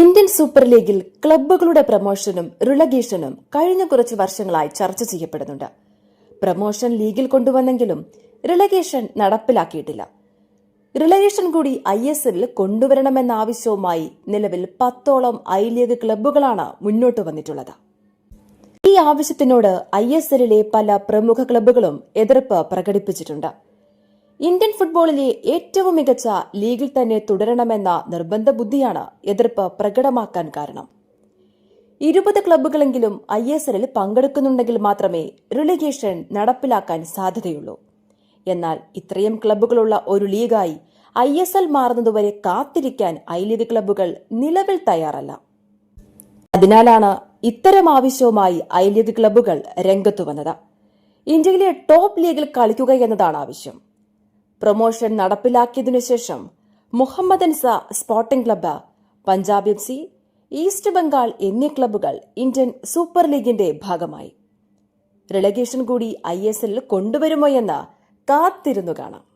Indian super ലീഗിൽ ക്ലബ്ബുകളുടെ പ്രമോഷനും റിലഗേഷനും കഴിഞ്ഞ കുറച്ച് വർഷങ്ങളായി ചർച്ച ചെയ്യപ്പെടുന്നുണ്ട്. പ്രമോഷൻ ലീഗിൽ കൊണ്ടുവന്നെങ്കിലും റിലഗേഷൻ നടപ്പിലാക്കിയിട്ടില്ല. റിലഗേഷൻ കൂടി ഐ എസ് എല്ലിൽ കൊണ്ടുവരണമെന്ന ആവശ്യവുമായി നിലവിൽ പത്തോളം ഐ ലീഗ് ക്ലബ്ബുകളാണ് മുന്നോട്ട് വന്നിട്ടുള്ളത്. ഈ ആവശ്യത്തിനോട് ഐ എസ് എല്ലിലെ പല പ്രമുഖ ക്ലബ്ബുകളും എതിർപ്പ് പ്രകടിപ്പിച്ചിട്ടുണ്ട്. ഇന്ത്യൻ ഫുട്ബോളിലെ ഏറ്റവും മികച്ച ലീഗിൽ തന്നെ തുടരണമെന്ന നിർബന്ധ ബുദ്ധിയാണ് എതിർപ്പ് പ്രകടമാക്കാൻ കാരണം. ഇരുപത് ക്ലബ്ബുകളെങ്കിലും ഐ എസ് എല്ലിൽ പങ്കെടുക്കുന്നുണ്ടെങ്കിൽ മാത്രമേ റിലിഗേഷൻ നടപ്പിലാക്കാൻ സാധ്യതയുള്ളൂ. എന്നാൽ ഇത്രയും ക്ലബ്ബുകളുള്ള ഒരു ലീഗായി ഐ എസ് എൽ മാറുന്നതുവരെ കാത്തിരിക്കാൻ ഐ ലീഗ് ക്ലബ്ബുകൾ നിലവിൽ തയ്യാറല്ല. അതിനാലാണ് ഇത്തരം ആവശ്യവുമായി ഐ ലീഗ് ക്ലബ്ബുകൾ രംഗത്തു വന്നത്. ഇന്ത്യയിലെ ടോപ്പ് ലീഗിൽ കളിക്കുക എന്നതാണ് ആവശ്യം. പ്രൊമോഷൻ നടപ്പിലാക്കിയതിനു ശേഷം Ansa sporting club Punjab F C East Bengal എന്നീ ക്ലബ്ബുകൾ ഇന്ത്യൻ സൂപ്പർ ലീഗിന്റെ ഭാഗമായി. റിലഗേഷൻ കൂടി ഐ എസ് എല്ലിൽ കൊണ്ടുവരുമോ എന്ന് കാത്തിരുന്നു കാണാം.